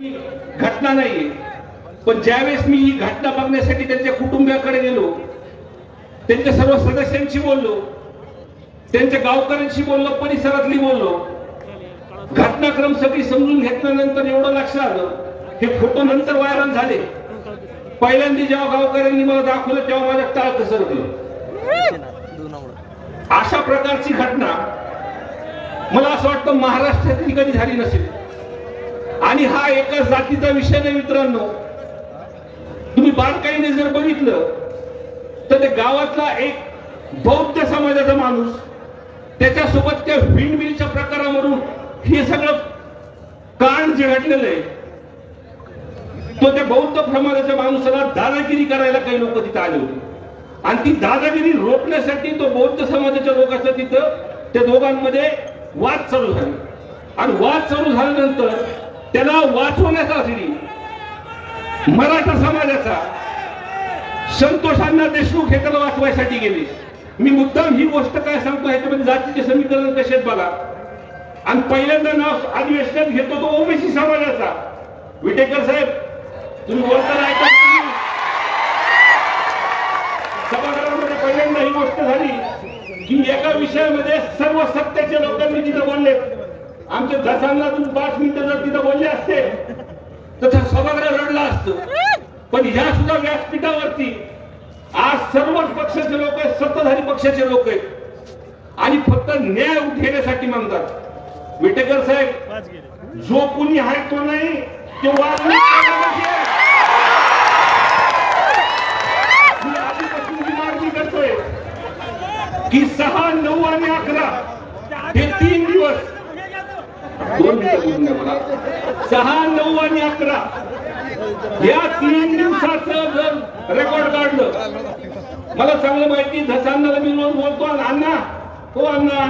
घटना नाहीये. पण ज्यावेळेस मी ही घटना बघण्यासाठी त्यांच्या कुटुंबियाकडे गेलो त्यांच्या सर्व सदस्यांशी बोललो त्यांच्या गावकऱ्यांशी बोललो परिसरातली बोललो घटनाक्रम सगळी समजून घेतल्यानंतर एवढं लक्षात आलं. हे फोटो नंतर व्हायरल झाले. पहिल्यांदा जेव्हा गावकऱ्यांनी मला दाखवलं तेव्हा माझ्या टाळ घसरलं अशा प्रकारची घटना मला असं वाटतं महाराष्ट्रातली कधी झाली नसेल. आणि हा एका जातीचा विषय नाही मित्रांनो. तुम्ही बारकाईने जर बघितलं तर ते गावातला एक बौद्ध समाजाचा माणूस त्याच्यासोबत त्या विंडमिलच्या प्रकारावरून हे सगळं कांड जे आहे. तो त्या बौद्ध समाजाच्या माणसाला दादागिरी करायला काही लोक तिथे आले होते. आणि ती दादागिरी रोखण्यासाठी तो बौद्ध समाजाच्या लोकांचा तिथं त्या दोघांमध्ये वाद चालू झाला. आणि वाद चालू झाल्यानंतर त्याला वाचवण्यासाठी मराठा समाजाचा संतोषांना देशमुख हे त्याला वाचवायसाठी गेले. मी मुद्दाम ही गोष्ट काय सांगतो ह्याच्यामध्ये जातीचे समीकरण कसे बघा. आणि पहिल्यांदा नाव अधिवेशनात घेतो तो ओबीसी समाजाचा. विटेकर साहेब तुम्ही बोलताना ऐका. सभागृहामध्ये पहिल्यांदा ही गोष्ट झाली की एका विषयामध्ये सर्व सत्याच्या लोकांनी तिथं बोलले आमच्या दसांना तू पाच मिनिटं जर तिथं बोलले असते तर त्या सभागृह रडला असतं. पण ह्या सुद्धा व्यासपीठावरती आज सर्वच पक्षाचे लोक आहेत सत्ताधारी पक्षाचे लोक आहेत. आणि फक्त न्याय घेण्यासाठी मागतात विटेकर साहेब जो कुणी आहे तो नाही तो वाद मागणी करतोय की सहा नऊ आणि अकरा हे तीन दिवस दोन मिनिटं मला. सहा नऊ आणि अकरा. या तीन दिवसाचं जर रेकॉर्ड काढलं. मला चांगलं माहिती धसांना मी रोज बोलतो अण्णा हो अण्णा.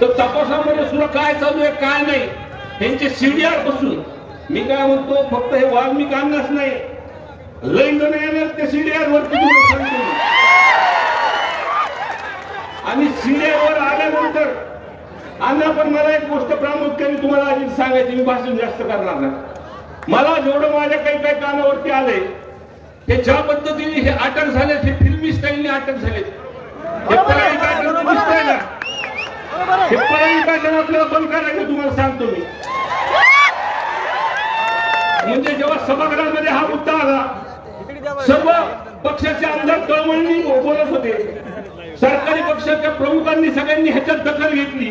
तर तपासामध्ये सुद्धा काय चालू आहे काय नाही त्यांचे सीडीआर बसून. मी काय म्हणतो फक्त हे वाल्मिक अण्णाच नाही. लय जण येणार ते सीडीआर वरती आणि सीडीआर वर आल्यानंतर अण्णा पण मला एक गोष्ट प्रामुख्याने तुम्हाला आधी सांगायची मी भाषण जास्त करणार नाही. मला जेवढं माझ्या काही काही कानावरती आलंय ते ज्या पद्धतीने हे अटक झाले हे फिल्मी स्टाईलने अटक झाले हे दिसतंय ना हे आपल्याला बंद करायचं तुम्हाला सांगतो मी. म्हणजे जेव्हा सभागृहामध्ये हा मुद्दा आला सर्व पक्षाचे आमदार तळमळणी बोलत होते. सरकारी पक्षाच्या प्रमुखांनी सगळ्यांनी ह्याच्यात दखल घेतली.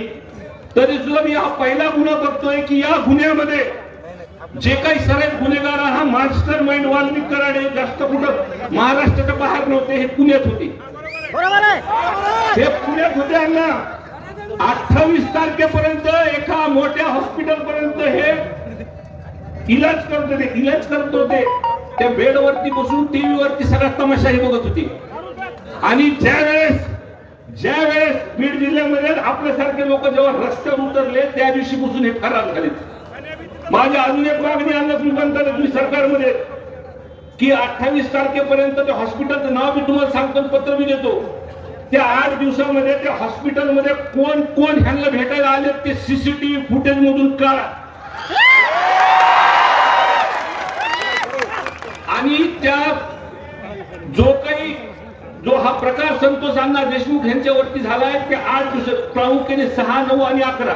तरी सुद्धा मी हा पहिला गुन्हा बघतोय की या गुन्ह्यामध्ये जे काही सर्व गुन्हेगार हा मास्टर माइंड वाल्मिक कराडे जास्त कुठं महाराष्ट्राच्या बाहेर नव्हते हे पुण्यात होते. हे पुण्यात होते अण्णा. अठ्ठावीस तारखेपर्यंत एका मोठ्या हॉस्पिटल पर्यंत हे इलाज करत होते इलाज करत होते. त्या बेडवरती बसून टीव्ही वरती सगळा तमाशा हे बघत होते. आणि ज्या वेळेस ज्या वेळेस बीड जिल्ह्यामध्ये आपल्यासारखे लोक जेव्हा रस्त्यावर उतरले त्या दिवशी बसून हे फरार झाले. माझी अजून एक मागणी आणलं तुम्ही तुम्ही सरकारमध्ये की अठ्ठावीस तारखेपर्यंत त्या हॉस्पिटलचं नाव मी तुम्हाला सांगतो पत्र मी देतो. त्या आठ दिवसामध्ये त्या हॉस्पिटलमध्ये कोण कोण ह्यांना भेटायला आले ते सीसीटीव्ही फुटेज मधून काढा. आणि त्या जो काही जो हा प्रकार संतोष अण्णा देशमुख यांच्यावरती झालाय ते आठ दिवस प्रामुख्याने सहा नऊ आणि अकरा.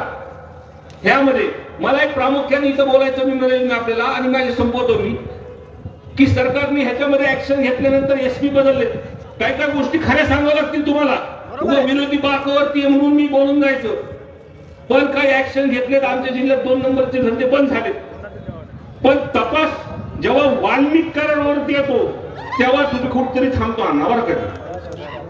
ह्यामध्ये मला एक प्रामुख्याने इथं बोलायचं मी म्हणेल मी आपल्याला आणि माझे संपवतो मी की सरकारने ह्याच्यामध्ये ऍक्शन घेतल्यानंतर एसपी बदलले काय काय गोष्टी खऱ्या सांगाव्या लागतील तुम्हाला. विरोधी बाकावरती आहे म्हणून मी बोलून जायचं. पण काही ऍक्शन घेतलेत आमच्या जिल्ह्यात दोन नंबरचे धंदे बंद झाले पण तपास जेव्हा वाल्मिक करारावरती येतो तेव्हा तुम्ही कुठतरी थांबतो अण्णा बरं का?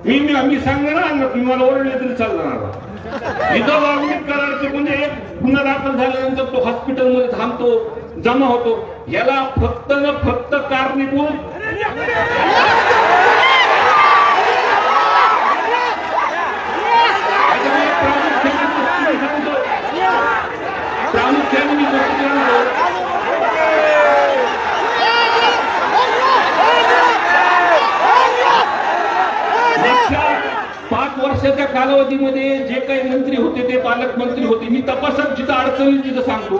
मी मी आम्ही सांगणार ना अण्णा तुम्ही मला ओरडले तरी चालणार इथं वाल्मिक करारचे म्हणजे एक गुन्हा दाखल झाल्यानंतर तो हॉस्पिटलमध्ये थांबतो जमा होतो. याला फक्त न फक्त कारणीभूत याच्यामुळे प्रामुख्याने गोष्टी मी सांगतो. प्रामुख्याने मी गोष्टी सांगतो मागच्या पाच वर्षाच्या कालावधीमध्ये जे काही मंत्री होते ते पालकमंत्री होते. मी तपासात जिथं अडचणी तिथं सांगतो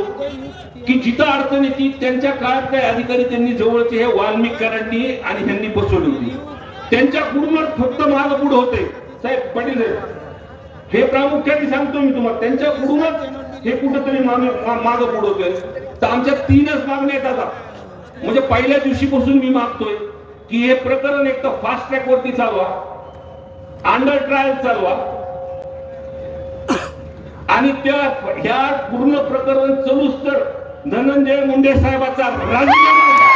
की जिथं अडचण येते त्यांच्या काळात काही अधिकारी त्यांनी जवळचे हे वाल्मिक करांनी आणि ह्यांनी बसवली होती. त्यांच्या कुडूनच फक्त माग पुढे होते. साहेब पाटील हे प्रामुख्याने सांगतो मी तुम्हाला. त्यांच्या कुडूनच हे कुठंतरी माग पुढे होते. तर आमच्या तीनच मागण्या आहेत आता. म्हणजे पहिल्या दिवशीपासून मी मागतोय की हे प्रकरण एक तर फास्ट ट्रॅक वरती चालवा. अंडर ट्रायल चालवा. आणि त्या ह्या पूर्ण प्रकरण चलूच तर धनंजय मुंडे साहेबाचा राजीनामा